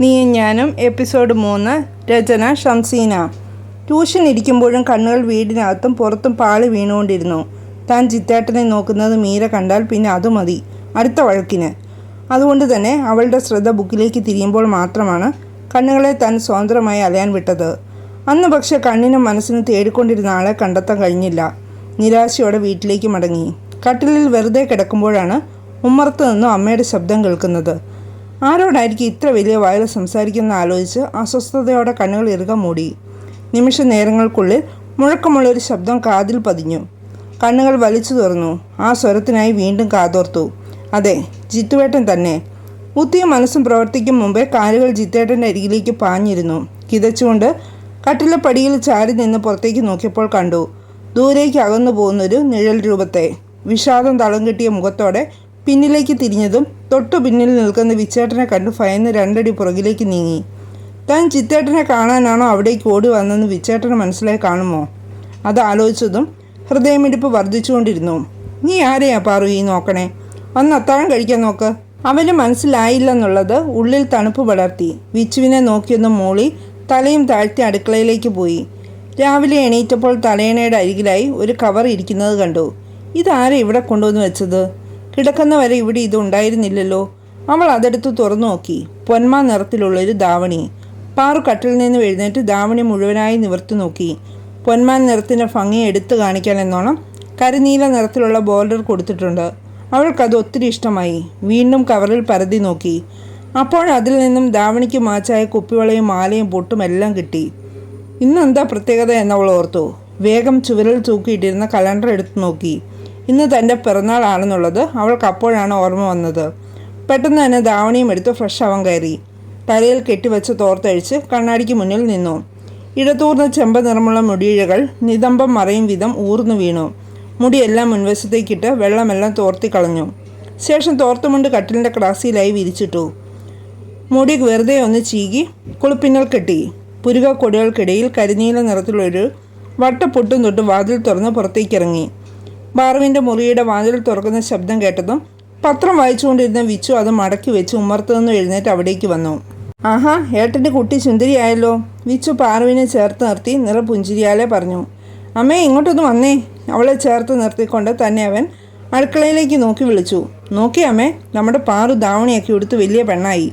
നീയും ഞാനും എപ്പിസോഡ് മൂന്ന് രചന ഷംസീന. ട്യൂഷൻ ഇരിക്കുമ്പോഴും കണ്ണുകൾ വീടിനകത്തും പുറത്തും പാളി വീണുകൊണ്ടിരുന്നു. താൻ ചിത്തേട്ടനെ നോക്കുന്നത് മീര കണ്ടാൽ പിന്നെ അത് മതി. അടുത്ത വഴക്കിന്. അതുകൊണ്ട് തന്നെ അവളുടെ ശ്രദ്ധ ബുക്കിലേക്ക് തിരിയുമ്പോൾ മാത്രമാണ് കണ്ണുകളെ താൻ സ്വതന്ത്രമായി അലയാൻ വിട്ടത്. അന്ന് പക്ഷേ കണ്ണിനും മനസ്സിനും തേടിക്കൊണ്ടിരുന്ന ആളെ കണ്ടെത്താൻ കഴിഞ്ഞില്ല. നിരാശയോടെ വീട്ടിലേക്ക് മടങ്ങി. കട്ടിലിൽ വെറുതെ കിടക്കുമ്പോഴാണ് ഉമ്മറത്ത് നിന്നും അമ്മയുടെ ശബ്ദം കേൾക്കുന്നത്. ആരോടായിരിക്കും ഇത്ര വലിയ വയറ് സംസാരിക്കുന്ന ആലോചിച്ച് അസ്വസ്ഥതയോടെ കണ്ണുകൾ ഇറുക മൂടി. നിമിഷ നേരങ്ങൾക്കുള്ളിൽ മുഴക്കമുള്ളൊരു ശബ്ദം കാതിൽ പതിഞ്ഞു. കണ്ണുകൾ വലിച്ചു തുറന്നു. ആ സ്വരത്തിനായി വീണ്ടും കാതോർത്തു. അതെ ജിത്തുവേട്ടൻ തന്നെ. ഉത്തിയ മനസ്സും പ്രവർത്തിക്കും മുമ്പേ കാലുകൾ ജിത്തേട്ടന്റെ അരികിലേക്ക് പാഞ്ഞിരുന്നു. കിതച്ചുകൊണ്ട് കട്ടിലെ പടിയിൽ ചാരി നിന്ന് പുറത്തേക്ക് നോക്കിയപ്പോൾ കണ്ടു. ദൂരേക്ക് അകന്നു പോകുന്നൊരു നിഴൽ രൂപത്തെ. വിഷാദം തളം കിട്ടിയ മുഖത്തോടെ പിന്നിലേക്ക് തിരിഞ്ഞതും തൊട്ടു പിന്നിൽ നിൽക്കുന്ന വിച്ചേട്ടനെ കണ്ടു ഭയന്ന് രണ്ടടി പുറകിലേക്ക് നീങ്ങി. താൻ ചിത്തേട്ടനെ കാണാനാണോ അവിടേക്ക് ഓടി വന്നെന്ന് വിച്ചേട്ടന് മനസ്സിലായി കാണുമോ? അത് ആലോചിച്ചതും ഹൃദയമിടിപ്പ് വർദ്ധിച്ചുകൊണ്ടിരുന്നു. നീ ആരെയാ പാറു ഈ നോക്കണേ? ഒന്ന് അത്താഴം കഴിക്കാൻ നോക്ക്. അവന് മനസ്സിലായില്ലെന്നുള്ളത് ഉള്ളിൽ തണുപ്പ് വളർത്തി വിച്ചുവിനെ നോക്കിയൊന്ന് മൂളി തലയും താഴ്ത്തി അടുക്കളയിലേക്ക് പോയി. രാവിലെ എണീറ്റപ്പോൾ തലയണയുടെ അരികിലായി ഒരു കവർ ഇരിക്കുന്നത് കണ്ടു. ഇതാരെ ഇവിടെ കൊണ്ടുവന്ന് വെച്ചത്? കിടക്കുന്ന വരെ ഇവിടെ ഇത് ഉണ്ടായിരുന്നില്ലല്ലോ. അവൾ അതെടുത്ത് തുറന്നു നോക്കി. പൊന്മാ നിറത്തിലുള്ളൊരു ധാവണി. പാറു കട്ടിൽ നിന്ന് എഴുന്നേറ്റ് ധാവണി മുഴുവനായി നിവർത്തി നോക്കി. പൊന്മാൻ നിറത്തിന്റെ ഭംഗി എടുത്തു കാണിക്കാൻ എന്നോണം കരിനീല നിറത്തിലുള്ള ബോർഡർ കൊടുത്തിട്ടുണ്ട്. അവൾക്കത് ഒത്തിരി ഇഷ്ടമായി. വീണ്ടും കവറിൽ പരതി നോക്കി. അപ്പോൾ അതിൽ നിന്നും ധാവണിക്ക് മാച്ചായ കുപ്പിവളയും മാലയും പൊട്ടും എല്ലാം കിട്ടി. ഇന്നെന്താ പ്രത്യേകത എന്നവൾ ഓർത്തു. വേഗം ചുവരിൽ തൂക്കിയിട്ടിരുന്ന കലണ്ടർ എടുത്തു നോക്കി. ഇന്ന് തന്റെ പിറന്നാളാണെന്നുള്ളത് അവൾക്ക് അപ്പോഴാണ് ഓർമ്മ വന്നത്. പെട്ടെന്ന് തന്നെ ദാവണിയും എടുത്ത് ഫ്രഷ് അവൻ കയറി. തലയിൽ കെട്ടിവെച്ച് തോർത്തഴിച്ച് കണ്ണാടിക്ക് മുന്നിൽ നിന്നു. ഇടതൂർന്ന ചെമ്പ നിറമുള്ള മുടിയിഴകൾ നിതമ്പം മറയും വിധം ഊർന്നു വീണു. മുടിയെല്ലാം മുൻവശത്തേക്കിട്ട് വെള്ളമെല്ലാം തോർത്തി കളഞ്ഞു. ശേഷം തോർത്തുമുണ്ട് കട്ടിലിന്റെ ക്ലാസിയിലായി വിരിച്ചിട്ടു. മുടി വെറുതെ ഒന്ന് ചീകി കുളിപ്പിന്നൽ കെട്ടി. പുരുക കൊടികൾക്കിടയിൽ കരിനീല നിറത്തിലൊരു വട്ടപ്പൊട്ടും തൊട്ട് വാതിൽ തുറന്ന് പുറത്തേക്കിറങ്ങി. ബാറുവിന്റെ മുറിയുടെ വാതിൽ തുറക്കുന്ന ശബ്ദം കേട്ടതും പത്രം വായിച്ചുകൊണ്ടിരുന്ന വിച്ചു അത് മടക്കി വെച്ച് ഉമ്മർത്തുനിന്ന് എഴുന്നേറ്റ് അവിടേക്ക് വന്നു. ആഹാ ഏട്ടന്റെ കുട്ടി സുന്ദരിയായല്ലോ. വിച്ചു പാറുവിനെ ചേർത്ത് നിർത്തി നിറപുഞ്ചിരിയാലെ പറഞ്ഞു. അമ്മേ ഇങ്ങോട്ടൊന്ന് വന്നേ. അവളെ ചേർത്ത് നിർത്തിക്കൊണ്ട് തന്നെ അവൻ അടുക്കളയിലേക്ക് നോക്കി വിളിച്ചു. നോക്കി അമ്മേ നമ്മുടെ പാറു ധാവണിയൊക്കെ എടുത്ത് വലിയ പെണ്ണായി.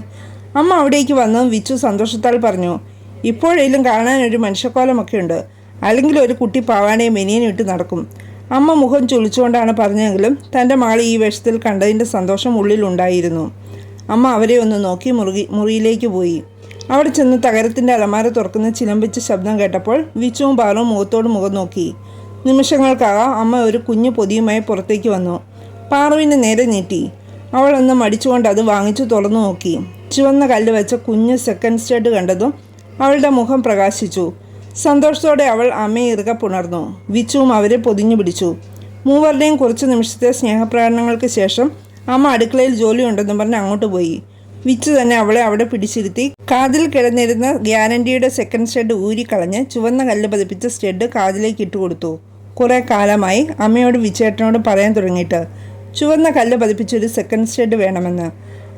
അമ്മ അവിടേക്ക് വന്ന് വിച്ചു സന്തോഷത്താൽ പറഞ്ഞു ഇപ്പോഴേലും കാണാനൊരു മനുഷ്യക്കോലമൊക്കെ ഉണ്ട്. അല്ലെങ്കിൽ ഒരു കുട്ടി പാവാടയും മെനിയനും ഇട്ട് നടക്കും. അമ്മ മുഖം ചുളിച്ചുകൊണ്ടാണ് പറഞ്ഞെങ്കിലും തന്റെ മകൾ ഈ വേഷത്തിൽ കണ്ടതിന്റെ സന്തോഷം ഉള്ളിലുണ്ടായിരുന്നു. അമ്മ അവരെ ഒന്ന് നോക്കി മുറുകി മുറിയിലേക്ക് പോയി. അവിടെ ചെന്ന് തകരത്തിന്റെ അലമാര തുറക്കുന്ന ചിലമ്പിച്ച ശബ്ദം കേട്ടപ്പോൾ വിച്ചുവും പാറും മുഖത്തോട് മുഖം നോക്കി. നിമിഷങ്ങൾക്കകം അമ്മ ഒരു കുഞ്ഞു പൊതിയുമായി പുറത്തേക്ക് വന്നു. പാറുവിനെ നേരെ നീട്ടി. അവൾ ഒന്ന് മടിച്ചുകൊണ്ട് അത് വാങ്ങിച്ചു തുറന്നു നോക്കി. ചുവന്ന കല്ല് വെച്ച കുഞ്ഞു സെക്കൻഡ് സ്റ്റേഡ് കണ്ടതും അവളുടെ മുഖം പ്രകാശിച്ചു. സന്തോഷത്തോടെ അവൾ അമ്മയെ ഇറുക പുണർന്നു. വിച്ചുവും അവരെ പൊതിഞ്ഞു പിടിച്ചു. മൂവരുടെയും കുറച്ച് നിമിഷത്തെ സ്നേഹപ്രകടനങ്ങൾക്ക് ശേഷം അമ്മ അടുക്കളയിൽ ജോലിയുണ്ടെന്നും പറഞ്ഞ് അങ്ങോട്ട് പോയി. വിച്ചു തന്നെ അവളെ അവിടെ പിടിച്ചിരുത്തി കാതിൽ കിടന്നിരുന്ന ഗ്യാരണ്ടിയുടെ സെക്കൻഡ് സ്റ്റെഡ് ഊരിക്കളഞ്ഞ് ചുവന്ന കല്ല് പതിപ്പിച്ച സ്റ്റെഡ് കാതിലേക്ക് ഇട്ടുകൊടുത്തു കുറേ കാലമായി അമ്മയോട് വിച്ചേട്ടനോട് പറയാൻ തുടങ്ങിയിട്ട് ചുവന്ന കല്ല് പതിപ്പിച്ചൊരു സെക്കൻഡ് സ്റ്റെഡ് വേണമെന്ന്.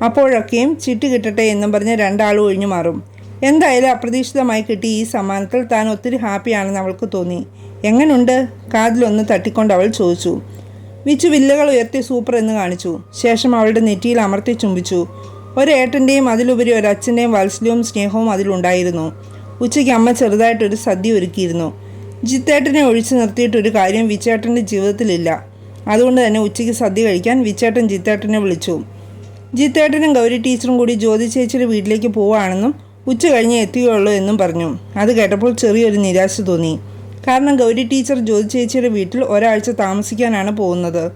അപ്പോഴൊക്കെയും ചിട്ടി കിട്ടട്ടെ എന്നും പറഞ്ഞ് രണ്ടാളും ഒഴിഞ്ഞു മാറും. എന്തായാലും അപ്രതീക്ഷിതമായി കിട്ടി ഈ സമ്മാനത്തിൽ താൻ ഒത്തിരി ഹാപ്പിയാണെന്ന് അവൾക്ക് തോന്നി. എങ്ങനുണ്ട്? കാതിലൊന്ന് തട്ടിക്കൊണ്ട് അവൾ ചോദിച്ചു. വിച്ചു വില്ലകൾ ഉയർത്തി സൂപ്പർ എന്ന് കാണിച്ചു. ശേഷം അവളുടെ നെറ്റിയിൽ അമർത്തി ചുംബിച്ചു. ഒരേട്ടന്റെയും അതിലുപരി ഒരച്ഛന്റെയും വാത്സല്യവും സ്നേഹവും അതിലുണ്ടായിരുന്നു ഉച്ചയ്ക്ക് അമ്മ ചെറുതായിട്ടൊരു സദ്യ ഒരുക്കിയിരുന്നു. ജിത്തേട്ടനെ ഒഴിച്ചു നിർത്തിയിട്ടൊരു കാര്യം വിച്ചേട്ടന്റെ ജീവിതത്തിലില്ല. അതുകൊണ്ട് തന്നെ ഉച്ചയ്ക്ക് സദ്യ കഴിക്കാൻ വിച്ചേട്ടൻ ജിത്തേട്ടനെ വിളിച്ചു. ജിത്തേട്ടനും ഗൗരി ടീച്ചറും കൂടി ജ്യോതി ചേച്ചിയുടെ വീട്ടിലേക്ക് പോവുകയാണെന്നും ഉച്ച കഴിഞ്ഞേ എത്തുകയുള്ളൂ എന്നും പറഞ്ഞു. അത് കേട്ടപ്പോൾ ചെറിയൊരു നിരാശ തോന്നി. കാരണം ഗൗരി ടീച്ചർ ജ്യോതി ചേച്ചിയുടെ വീട്ടിൽ ഒരാഴ്ച താമസിക്കാനാണ് പോകുന്നത്.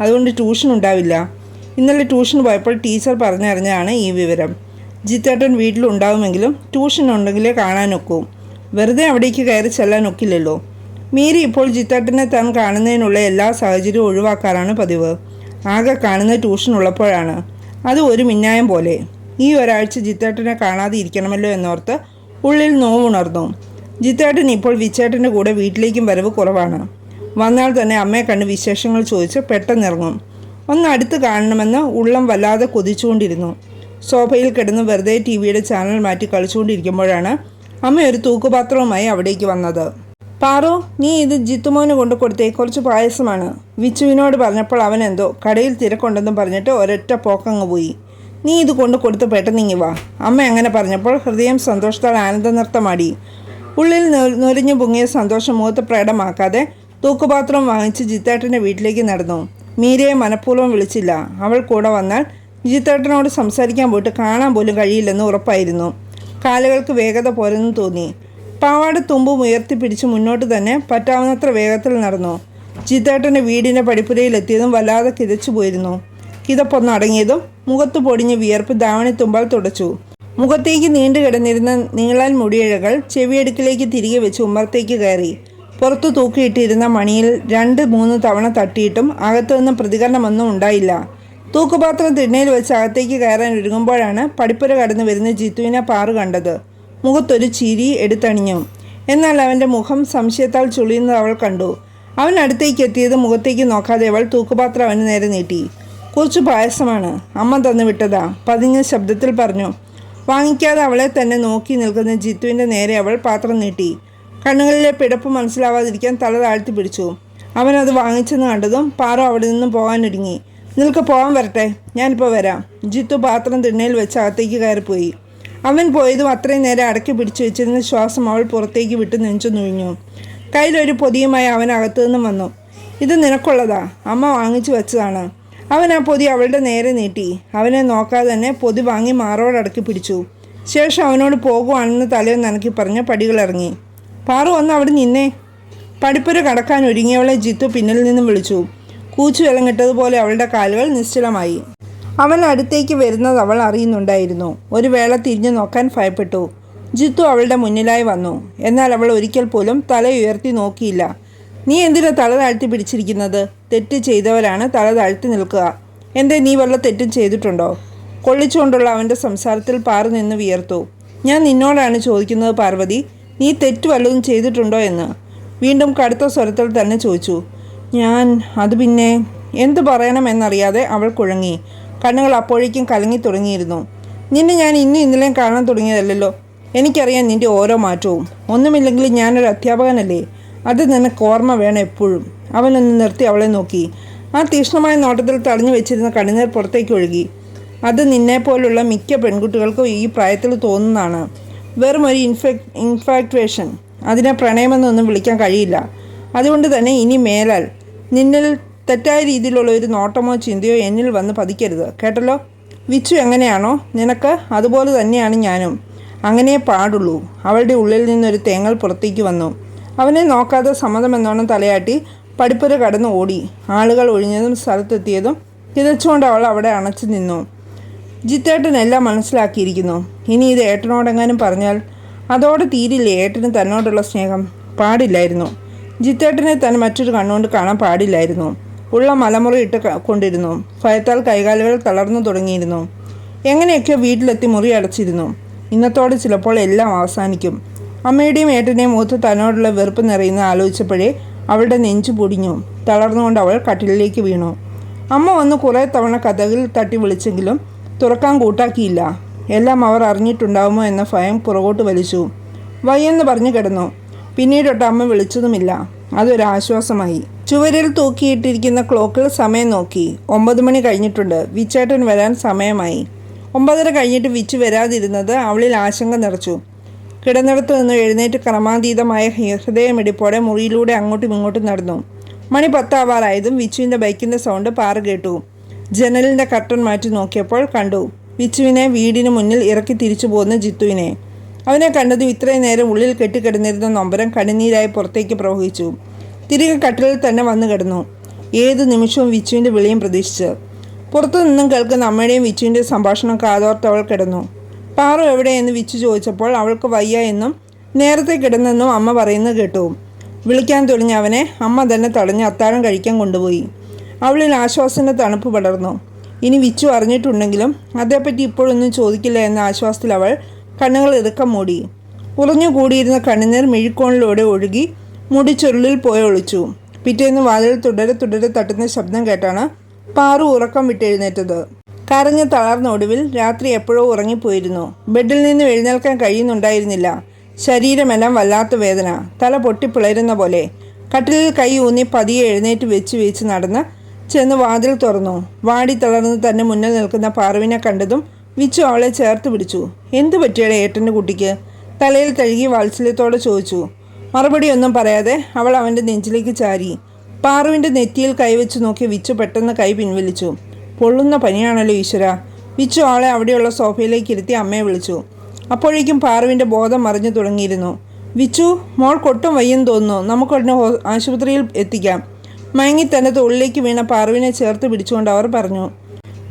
അതുകൊണ്ട് ട്യൂഷൻ ഉണ്ടാവില്ല. ഇന്നലെ ട്യൂഷൻ പോയപ്പോൾ ടീച്ചർ പറഞ്ഞറിഞ്ഞാണ് ഈ വിവരം. ജിത്തേട്ടൻ വീട്ടിലുണ്ടാവുമെങ്കിലും ട്യൂഷൻ ഉണ്ടെങ്കിലേ കാണാനൊക്കൂ. വെറുതെ അവിടേക്ക് കയറി ചെല്ലാനൊക്കില്ലല്ലോ മീരി ഇപ്പോൾ ജിത്തേട്ടനെ താൻ കാണുന്നതിനുള്ള എല്ലാ സാഹചര്യവും ഒഴിവാക്കാറാണ് പതിവ്. ആകെ കാണുന്ന ട്യൂഷൻ ഉള്ളപ്പോഴാണ്. അത് ഒരു മിന്നായം പോലെ. ഈ ഒരാഴ്ച ജിത്തേട്ടനെ കാണാതെ ഇരിക്കണമല്ലോ എന്നോർത്ത് ഉള്ളിൽ നോവുണർന്നു ജിത്തേട്ടൻ ഇപ്പോൾ വിച്ചേട്ടന്റെ കൂടെ വീട്ടിലേക്കും വരവ് കുറവാണ്. വന്നാൽ തന്നെ അമ്മയെ കണ്ട് വിശേഷങ്ങൾ ചോദിച്ച് പെട്ടെന്നിറങ്ങും ഒന്ന് അടുത്ത് കാണണമെന്ന് ഉള്ളം വല്ലാതെ കൊതിച്ചുകൊണ്ടിരുന്നു. സോഫയിൽ കിടന്ന് വെറുതെ ടി വിയുടെ ചാനൽ മാറ്റി കളിച്ചുകൊണ്ടിരിക്കുമ്പോഴാണ് അമ്മ ഒരു തൂക്കുപാത്രവുമായി അവിടേക്ക് വന്നത്. പാറു നീ ഇത് ജിത്തുമോന് കൊണ്ട് കൊടുത്തേ കുറച്ച് പായസമാണ്. വിച്ചുവിനോട് പറഞ്ഞപ്പോൾ അവൻ എന്തോ കടയിൽ തിരക്കുണ്ടെന്നും പറഞ്ഞിട്ട് ഒരൊറ്റ പോക്കങ്ങ് പോയി. നീ ഇത് കൊണ്ട് കൊടുത്ത് പെട്ടെന്നിങ്ങി വാ. അമ്മ അങ്ങനെ പറഞ്ഞപ്പോൾ ഹൃദയം സന്തോഷത്താൽ ആനന്ദ നൃത്തമാടി. ഉള്ളിൽ നൊരിഞ്ഞു പൊങ്ങിയ സന്തോഷം മുഖത്ത് പ്രകടമാക്കാതെ തൂക്കുപാത്രം വാങ്ങിച്ച് ജിത്തേട്ടന്റെ വീട്ടിലേക്ക് നടന്നു. മീരയെ മനഃപൂർവം വിളിച്ചില്ല. അവൾ കൂടെ വന്നാൽ ജിത്തേട്ടനോട് സംസാരിക്കാൻ പോയിട്ട് കാണാൻ പോലും കഴിയില്ലെന്ന് ഉറപ്പായിരുന്നു. കാലുകൾക്ക് വേഗത പോരെന്ന് തോന്നി. പാവാട് തുമ്പും ഉയർത്തിപ്പിടിച്ച് മുന്നോട്ട് തന്നെ പറ്റാവുന്നത്ര വേഗത്തിൽ നടന്നു. ജിത്തേട്ടന്റെ വീടിന്റെ പടിപ്പുരയിലെത്തിയതും വല്ലാതെ കിതച്ചു പോയിരുന്നു കിതപ്പൊന്ന് അടങ്ങിയതും മുഖത്ത് പൊടിഞ്ഞ് വിയർപ്പ് ദാവണി തുമ്പാൽ തുടച്ചു. മുഖത്തേക്ക് നീണ്ടു കിടന്നിരുന്ന നീളാൻ മുടിയിഴകൾ ചെവിയടുക്കിലേക്ക് തിരികെ വെച്ച് ഉമ്മറത്തേക്ക് കയറി. പുറത്തു തൂക്കിയിട്ടിരുന്ന മണിയിൽ രണ്ട് മൂന്ന് തവണ തട്ടിയിട്ടും അകത്തുനിന്ന് പ്രതികരണമൊന്നും ഉണ്ടായില്ല. തൂക്കുപാത്രം തിണ്ണയിൽ വെച്ച് അകത്തേക്ക് കയറാൻ ഒരുങ്ങുമ്പോഴാണ് പടിപ്പുര കടന്നു വരുന്ന ജിത്തുവിനെ പാറു കണ്ടത്. മുഖത്തൊരു ചിരി എടുത്തണിഞ്ഞു. എന്നാൽ അവന്റെ മുഖം സംശയത്താൽ ചുളിയുന്നത് അവൾ കണ്ടു. അവൻ അടുത്തേക്ക് എത്തിയത് മുഖത്തേക്ക് നോക്കാതെ അവൾ തൂക്കുപാത്രം അവന് നേരെ നീട്ടി. കുറച്ച് പായസമാണ്. അമ്മ തന്നു വിട്ടതാ. പതിഞ്ഞ ശബ്ദത്തിൽ പറഞ്ഞു വാങ്ങിക്കാതെ അവളെ തന്നെ നോക്കി നിൽക്കുന്ന ജിത്തുവിന്റെ നേരെ അവൾ പാത്രം നീട്ടി. കണ്ണുകളിലെ പിടപ്പ് മനസ്സിലാവാതിരിക്കാൻ തല താഴ്ത്തി പിടിച്ചു. അവനത് വാങ്ങിച്ചെന്ന് കണ്ടതും പാറ അവിടെ നിന്നും പോകാനൊരുങ്ങി നിൽക്ക് പോകാൻ വരട്ടെ. ഞാനിപ്പോൾ വരാം. ജിത്തു പാത്രം തിണ്ണയിൽ വെച്ച് അകത്തേക്ക് കയറിപ്പോയി. അവൻ പോയതും അത്രയും നേരം അടക്കി പിടിച്ചു വെച്ചിരുന്ന ശ്വാസം അവൾ പുറത്തേക്ക് വിട്ട് നെഞ്ചു നുഴിഞ്ഞു. കയ്യിലൊരു പൊതിയുമായി അവൻ അകത്തു നിന്നും വന്നു. ഇത് നിനക്കുള്ളതാ. അമ്മ വാങ്ങിച്ചു വെച്ചതാണ്. അവൻ ആ പൊതി അവളുടെ നേരെ നീട്ടി. അവനെ നോക്കാതെ തന്നെ പൊതി വാങ്ങി മാറോടടക്കി പിടിച്ചു. ശേഷം അവനോട് പോകുവാണെന്ന് തലയിൽ നനക്കി പറഞ്ഞ് പടികളിറങ്ങി പാറു വന്ന് അവിടെ നിന്നേ. പടിപ്പുര കടക്കാൻ ഒരുങ്ങിയവളെ ജിത്തു പിന്നിൽ നിന്നും വിളിച്ചു. കൂച്ചു ഇളങ്ങിട്ടതുപോലെ അവളുടെ കാലുകൾ നിശ്ചലമായി. അവൻ അടുത്തേക്ക് വരുന്നത് അവൾ അറിയുന്നുണ്ടായിരുന്നു. ഒരു വേള തിരിഞ്ഞു നോക്കാൻ ഭയപ്പെട്ടു. ജിത്തു അവളുടെ മുന്നിലായി വന്നു. എന്നാൽ അവൾ ഒരിക്കൽ പോലും തല ഉയർത്തി നോക്കിയില്ല. നീ എന്തിനാ തല താഴ്ത്തി പിടിച്ചിരിക്കുന്നത്? തെറ്റ് ചെയ്തവരാണ് തല താഴ്ത്തി നിൽക്കുക. എന്തേ നീ വല്ല തെറ്റും ചെയ്തിട്ടുണ്ടോ? കൊള്ളിച്ചുകൊണ്ടുള്ള അവന്റെ സംസാരത്തിൽ പാറി നിന്ന് വിയർത്തു. ഞാൻ നിന്നോടാണ് ചോദിക്കുന്നത് പാർവതി. നീ തെറ്റ് വല്ലതും ചെയ്തിട്ടുണ്ടോ എന്ന്? വീണ്ടും കടുത്ത സ്വരത്തിൽ തന്നെ ചോദിച്ചു. ഞാൻ അത് പിന്നെ എന്തു പറയണമെന്നറിയാതെ അവൾ കുഴങ്ങി. കണ്ണുകൾ അപ്പോഴേക്കും കലങ്ങി തുടങ്ങിയിരുന്നു. നിന്നെ ഞാൻ ഇന്നും ഇന്നലെയും കാണാൻ തുടങ്ങിയതല്ലല്ലോ. എനിക്കറിയാം നിന്റെ ഓരോ മാറ്റവും. ഒന്നുമില്ലെങ്കിൽ ഞാനൊരു അധ്യാപകനല്ലേ? അത് നിനക്ക് ഓർമ്മ വേണം എപ്പോഴും. അവനൊന്ന് നിർത്തി അവളെ നോക്കി. ആ തീക്ഷ്ണമായ നോട്ടത്തിൽ തടഞ്ഞു വെച്ചിരുന്ന കണ്ണുനീർ പുറത്തേക്ക് ഒഴുകി. അത് നിന്നെപ്പോലുള്ള മിക്ക പെൺകുട്ടികൾക്കും ഈ പ്രായത്തിൽ തോന്നുന്നതാണ്. വെറും ഒരു ഇൻഫെക് ഇൻഫാക്ട്വേഷൻ അതിനെ പ്രണയമെന്നൊന്നും വിളിക്കാൻ കഴിയില്ല. അതുകൊണ്ട് തന്നെ ഇനി മേലാൽ. നിന്നിൽ തെറ്റായ രീതിയിലുള്ള ഒരു നോട്ടമോ ചിന്തയോ എന്നിൽ വന്ന് പതിക്കരുത്. കേട്ടല്ലോ? വിച്ചു എങ്ങനെയാണോ? നിനക്ക് അതുപോലെ തന്നെയാണ് ഞാനും. അങ്ങനെ പാടുള്ളൂ. അവളുടെ ഉള്ളിൽ നിന്നൊരു തേങ്ങൽ പുറത്തേക്ക് വന്നു. അവനെ നോക്കാതെ സമ്മതമെന്നോണം തലയാട്ടി പടിപ്പുര കടന്ന് ഓടി. ആളുകൾ ഒഴിഞ്ഞതും സ്ഥലത്തെത്തിയതും കിതച്ചുകൊണ്ട് അവൾ അവിടെ അണച്ചു നിന്നു. ജിത്തേട്ടൻ എല്ലാം മനസ്സിലാക്കിയിരിക്കുന്നു. ഇനി ഇത് ഏട്ടനോടെങ്ങാനും പറഞ്ഞാൽ അതോടെ തീരില്ലേ ഏട്ടന് തന്നോടുള്ള സ്നേഹം? പാടില്ലായിരുന്നു. ജിത്തേട്ടനെ താൻ മറ്റൊരു കണ്ണുകൊണ്ട് കാണാൻ പാടില്ലായിരുന്നു. ഉള്ള മലമുറയിട്ട് കൊണ്ടിരുന്നു. ഭയത്താൽ കൈകാലുകൾ തളർന്നു തുടങ്ങിയിരുന്നു. എങ്ങനെയൊക്കെയോ വീട്ടിലെത്തി മുറി അടച്ചിരുന്നു. ഇന്നത്തോടെ ചിലപ്പോൾ എല്ലാം അവസാനിക്കും. അമ്മയുടെയും ഏട്ടന്റെയും മുഖത്ത് തന്നോടുള്ള വെറുപ്പ് നിറയുന്ന ആലോചിച്ചപ്പോഴേ അവളുടെ നെഞ്ചു പൊടിഞ്ഞു. തളർന്നുകൊണ്ട് അവൾ കട്ടിലിലേക്ക് വീണു. അമ്മ വന്ന് കുറേ തവണ കഥകിൽ തട്ടി വിളിച്ചെങ്കിലും തുറക്കാൻ കൂട്ടാക്കിയില്ല. എല്ലാം അവർ അറിഞ്ഞിട്ടുണ്ടാവുമോ എന്ന ഭയം പുറകോട്ട് വലിച്ചു. വയ്യെന്ന് പറഞ്ഞു കിടന്നു. പിന്നീടൊട്ട് അമ്മ വിളിച്ചതുമില്ല. അതൊരാശ്വാസമായി ചുവരിൽ തൂക്കിയിട്ടിരിക്കുന്ന ക്ലോക്കിൽ സമയം നോക്കി. ഒമ്പത് മണി കഴിഞ്ഞിട്ടുണ്ട്. വിച്ചേട്ടൻ വരാൻ സമയമായി. ഒമ്പതര കഴിഞ്ഞിട്ട് വിച്ചു വരാതിരുന്നത് അവളിൽ ആശങ്ക നിറച്ചു. കിടന്നിടത്ത് നിന്ന് എഴുന്നേറ്റ് ക്രമാതീതമായ ഹൃദയമിടിപ്പോടെ മുറിയിലൂടെ അങ്ങോട്ടും ഇങ്ങോട്ടും നടന്നു. മണി പത്താവാറായതും വിച്ചുവിന്റെ ബൈക്കിന്റെ സൗണ്ട് പാറ കേട്ടു. ജനലിന്റെ കട്ടൺ മാറ്റി നോക്കിയപ്പോൾ കണ്ടു. വിച്ചുവിനെ വീടിന് മുന്നിൽ ഇറക്കി തിരിച്ചു പോകുന്ന ജിത്തുവിനെ. അവനെ കണ്ടതും ഇത്രയും നേരം ഉള്ളിൽ കെട്ടിക്കിടന്നിരുന്ന നൊമ്പരം കണിനീരായി പുറത്തേക്ക് പ്രവഹിച്ചു. തിരികെ കട്ടിലിൽ തന്നെ വന്നു കിടന്നു. ഏത് നിമിഷവും വിച്ചുവിന്റെ വിളിയും പ്രതീക്ഷിച്ച്. പുറത്തു നിന്നും കേൾക്കുന്ന അമ്മയുടെയും വിച്ചുവിന്റെ സംഭാഷണം കാതോർത്തവൾ കിടന്നു. പാറു എവിടെയെന്ന് വിച്ചു ചോദിച്ചപ്പോൾ അവൾക്ക് വയ്യ എന്നും നേരത്തെ കിടന്നെന്നും അമ്മ പറയുന്നത് കേട്ടു. വിളിക്കാൻ തുടങ്ങിയ അവനെ അമ്മ തന്നെ തടഞ്ഞ് അത്താഴം കഴിക്കാൻ കൊണ്ടുപോയി. അവളിൽ ആശ്വാസത്തിന്റെ തണുപ്പ് പടർന്നു. ഇനി വിച്ചു അറിഞ്ഞിട്ടുണ്ടെങ്കിലും അതേപ്പറ്റി ഇപ്പോഴൊന്നും ചോദിക്കില്ല എന്ന ആശ്വാസത്തിൽ അവൾ കണ്ണുകൾ ഇറുക്കം മൂടി. ഉറഞ്ഞു കൂടിയിരുന്ന കണ്ണുനീർ മിഴിക്കോണിലൂടെ ഒഴുകി മുടി ചുരുളിൽ പോയി ഒളിച്ചു. പിറ്റേന്ന് വാതിൽ തുടരെ തുടരെ തട്ടുന്ന ശബ്ദം കേട്ടാണ് പാറു ഉറക്കം വിട്ടെഴുന്നേറ്റത്. കരഞ്ഞ് തളർന്ന ഒടുവിൽ രാത്രി എപ്പോഴോ ഉറങ്ങിപ്പോയിരുന്നു. ബെഡിൽ നിന്ന് എഴുന്നേൽക്കാൻ കഴിയുന്നുണ്ടായിരുന്നില്ല. ശരീരമെല്ലാം വല്ലാത്ത വേദന. തല പൊട്ടിപ്പിളരുന്ന പോലെ. കട്ടിലിൽ കൈ ഊന്നി പതിയെ എഴുന്നേറ്റ് വെച്ച് വെച്ച് നടന്ന് ചെന്ന് വാതിൽ തുറന്നു. വാടി തളർന്ന് തന്നെ മുന്നിൽ നിൽക്കുന്ന പാറുവിനെ കണ്ടതും വിച്ചു അവളെ ചേർത്ത് പിടിച്ചു. എന്തു പറ്റിയുടെ ഏട്ടന്റെ കുട്ടിക്ക്? തലയിൽ തഴുകി വാത്സല്യത്തോടെ ചോദിച്ചു. മറുപടിയൊന്നും പറയാതെ അവൾ അവന്റെ നെഞ്ചിലേക്ക് ചാരി. പാറുവിന്റെ നെറ്റിയിൽ കൈവച്ച് നോക്കി വിച്ചു പെട്ടെന്ന് കൈ പിൻവലിച്ചു. പൊള്ളുന്ന പനിയാണല്ലോ ഈശ്വര. വിച്ചു ആളെ അവിടെയുള്ള സോഫയിലേക്ക് ഇരുത്തി അമ്മയെ വിളിച്ചു. അപ്പോഴേക്കും പാറുവിന്റെ ബോധം മറിഞ്ഞു തുടങ്ങിയിരുന്നു. വിച്ചു മോൾ കൊട്ടും വയ്യെന്ന് തോന്നുന്നു. നമുക്കുടനെ ആശുപത്രിയിൽ എത്തിക്കാം. മയങ്ങി തന്റെ തൊള്ളിലേക്ക് വീണ പാറുവിനെ ചേർത്ത് പിടിച്ചുകൊണ്ട് അവർ പറഞ്ഞു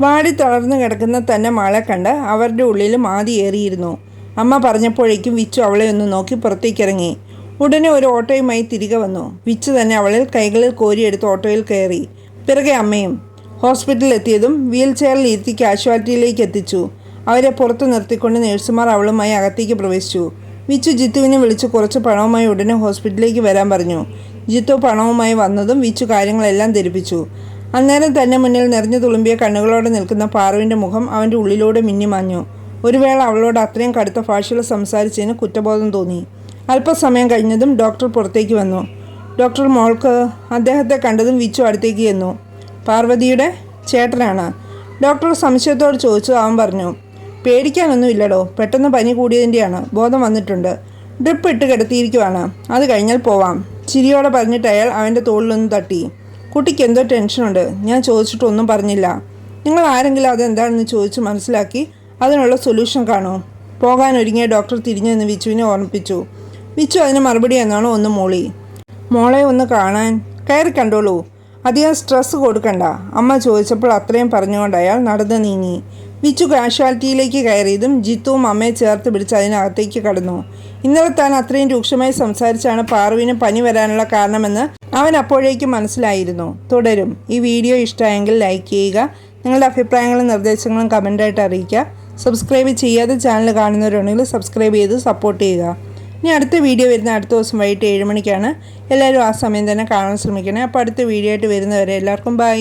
വാടി തളർന്നു കിടക്കുന്ന തന്നെ മാളെ കണ്ട് അവരുടെ ഉള്ളിലും ആദി ഏറിയിരുന്നു. അമ്മ പറഞ്ഞപ്പോഴേക്കും വിച്ചു അവളെ ഒന്ന് നോക്കി പുറത്തേക്കിറങ്ങി. ഉടനെ ഒരു ഓട്ടോയുമായി തിരികെ വന്നു. വിച്ചു തന്നെ അവളിൽ കൈകളിൽ കോരിയെടുത്ത് ഓട്ടോയിൽ കയറി. പിറകെ അമ്മയും ഹോസ്പിറ്റലിൽ എത്തിയതും വീൽ ചെയറിൽ ഇരുത്തി കാഷ്വാലിറ്റിയിലേക്ക് എത്തിച്ചു. അവരെ പുറത്തു നിർത്തിക്കൊണ്ട് നഴ്സുമാർ അവളുമായി അകത്തേക്ക് പ്രവേശിച്ചു. വിച്ചു ജിത്തുവിനെ വിളിച്ച് കുറച്ച് പണവുമായി ഉടനെ ഹോസ്പിറ്റലിലേക്ക് വരാൻ പറഞ്ഞു. ജിത്തു പണവുമായി വന്നതും വിച്ചു കാര്യങ്ങളെല്ലാം ധരിപ്പിച്ചു. അന്നേരം തന്നെ മുന്നിൽ നിറഞ്ഞു തുളുമ്പിയ കണ്ണുകളോടെ നിൽക്കുന്ന പാറുവിന്റെ മുഖം അവന്റെ ഉള്ളിലൂടെ മിന്നിമാഞ്ഞു ഒരു വേള അവളോട് അത്രയും കടുത്ത ഭാഷയിൽ സംസാരിച്ചതിന് കുറ്റബോധം തോന്നി. അല്പസമയം കഴിഞ്ഞതും ഡോക്ടർ പുറത്തേക്ക് വന്നു. ഡോക്ടർ മോൾക്ക് അദ്ദേഹത്തെ കണ്ടതും വിച്ചു അടുത്തേക്ക് ചെന്നു. പാർവതിയുടെ ചേട്ടനാണ്. ഡോക്ടർ സംശയത്തോട് ചോദിച്ചു. അവൻ പറഞ്ഞു പേടിക്കാനൊന്നുമില്ലടോ. പെട്ടെന്ന് പനി കൂടിയതിന്റെയാണ് ബോധം വന്നിട്ടുണ്ട്. ഡ്രിപ്പ് ഇട്ട് കിടത്തിയിരിക്കുവാണ്. അത് കഴിഞ്ഞാൽ പോവാം. ചിരിയോടെ പറഞ്ഞിട്ട് അയാൾ അവന്റെ തോളിലൊന്ന് തട്ടി. കുട്ടിക്ക് എന്തോ ടെൻഷനുണ്ട്. ഞാൻ ചോദിച്ചിട്ടൊന്നും പറഞ്ഞില്ല. നിങ്ങൾ ആരെങ്കിലും അതെന്താണെന്ന് ചോദിച്ച് മനസ്സിലാക്കി അതിനുള്ള സൊല്യൂഷൻ കാണൂ. പോകാൻ ഒരുങ്ങിയ ഡോക്ടർ തിരിഞ്ഞു നിന്ന് വിച്ചുവിനെ ഓർമ്മിപ്പിച്ചു. വിച്ചു അതിന് മറുപടി എന്നാണോ ഒന്ന് മോളി? മോളെ ഒന്ന് കാണാൻ. കയറി കണ്ടോളൂ. അധികം സ്ട്രെസ് കൊടുക്കണ്ട. അമ്മ ചോദിച്ചപ്പോൾ അത്രയും പറഞ്ഞുകൊണ്ട് അയാൾ നടന്ന് നീങ്ങി. വിച്ചു കാഷ്വാലിറ്റിയിലേക്ക് കയറിയതും ജിത്തുവും അമ്മയെ ചേർത്ത് പിടിച്ച് അതിനകത്തേക്ക് കടന്നു. ഇന്നലെ താൻ അത്രയും രൂക്ഷമായി സംസാരിച്ചാണ് പാർവിന് പനി വരാനുള്ള കാരണമെന്ന് അവൻ അപ്പോഴേക്കും മനസ്സിലായിരുന്നു. തുടരും. ഈ വീഡിയോ ഇഷ്ടമായെങ്കിൽ ലൈക്ക് ചെയ്യുക നിങ്ങളുടെ അഭിപ്രായങ്ങളും നിർദ്ദേശങ്ങളും കമന്റായിട്ട് അറിയിക്കുക. സബ്സ്ക്രൈബ് ചെയ്യാതെ ചാനൽ കാണുന്നവരുണ്ടെങ്കിൽ സബ്സ്ക്രൈബ് ചെയ്ത് സപ്പോർട്ട് ചെയ്യുക. ഇനി അടുത്ത വീഡിയോ വരുന്ന അടുത്ത ദിവസം വൈകിട്ട് ഏഴ് മണിക്കാണ്. എല്ലാവരും ആ സമയം തന്നെ കാണാൻ ശ്രമിക്കണേ. അപ്പോൾ അടുത്ത വീഡിയോ ആയിട്ട് വരുന്നവരെ എല്ലാവർക്കും ബൈ